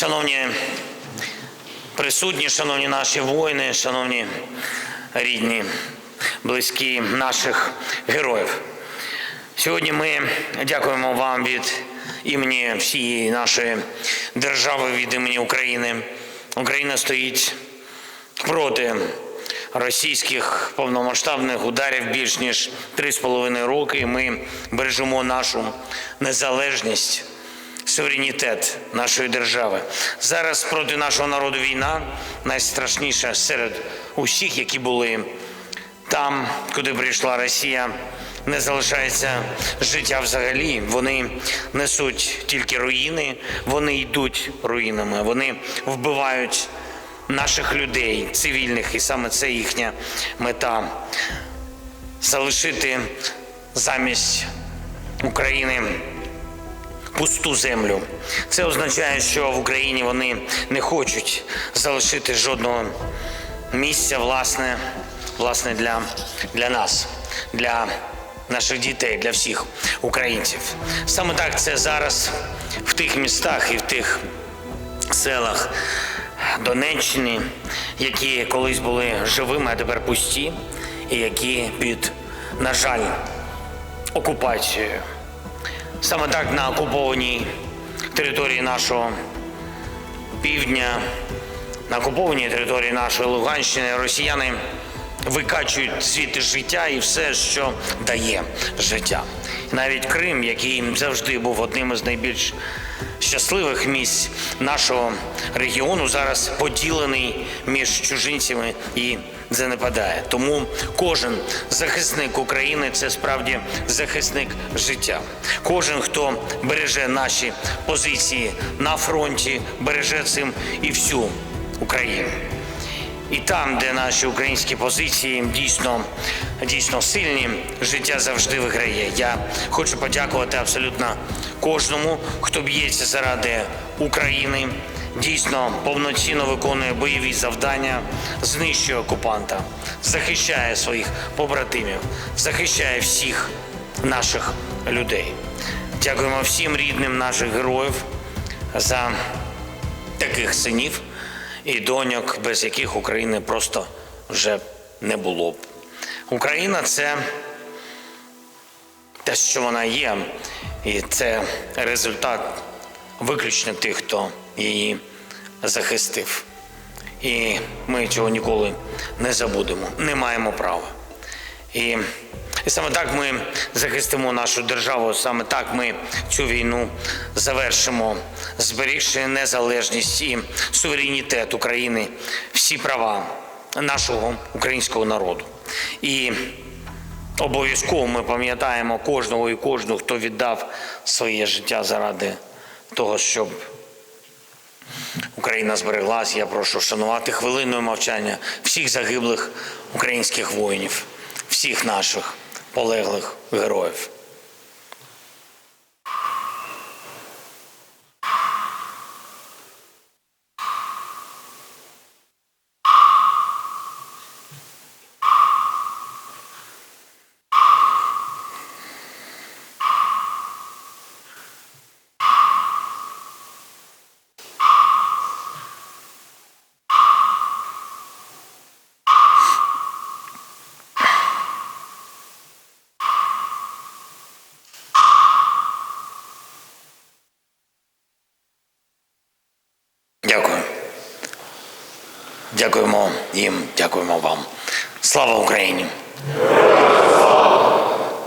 Шановні присутні, шановні наші воїни, шановні рідні, близькі наших героїв. Сьогодні ми дякуємо вам від імені всієї нашої держави, від імені України. Україна стоїть проти російських повномасштабних ударів більш ніж 3,5 роки. Ми бережемо нашу незалежність, суверенітет нашої держави. Зараз проти нашого народу війна найстрашніша серед усіх, які були там, куди прийшла Росія. Не залишається життя взагалі. Вони несуть тільки руїни, вони йдуть руїнами, вони вбивають наших людей, цивільних, і саме це їхня мета залишити замість України пусту землю. Це означає, що в Україні вони не хочуть залишити жодного місця, власне, власне для, для нас, для наших дітей, для всіх українців. Саме так це зараз в тих містах і в тих селах Донеччини, які колись були живими, а тепер пусті, і які під, на жаль, окупацією. Саме так на окупованій території нашого півдня, на окупованій території нашої Луганщини росіяни викачують звідти життя і все, що дає життя. Навіть Крим, який завжди був одним із найбільш щасливих місць нашого регіону, зараз поділений між чужинцями і занепадає. Тому кожен захисник України це справді захисник життя. Кожен, хто береже наші позиції на фронті, береже цим і всю Україну. І там, де наші українські позиції дійсно, дійсно сильні, життя завжди виграє. Я хочу подякувати абсолютно кожному, хто б'ється заради України, дійсно повноцінно виконує бойові завдання, знищує окупанта, захищає своїх побратимів, захищає всіх наших людей. Дякуємо всім рідним наших героїв за таких синів і доньок, без яких України просто вже не було б. Україна це те, що вона є, і це результат виключно тих, хто її захистив. І ми цього ніколи не забудемо, не маємо права. І, і саме так ми захистимо нашу державу, саме так ми цю війну завершимо, зберігши незалежність і суверенітет України, всі права нашого українського народу. І обов'язково ми пам'ятаємо кожного і кожну, хто віддав своє життя заради того, щоб Україна збереглась. Я прошу вшанувати хвилиною мовчання всіх загиблих українських воїнів, всіх наших полеглих героїв. Дякуємо їм, дякуємо вам. Слава Україні!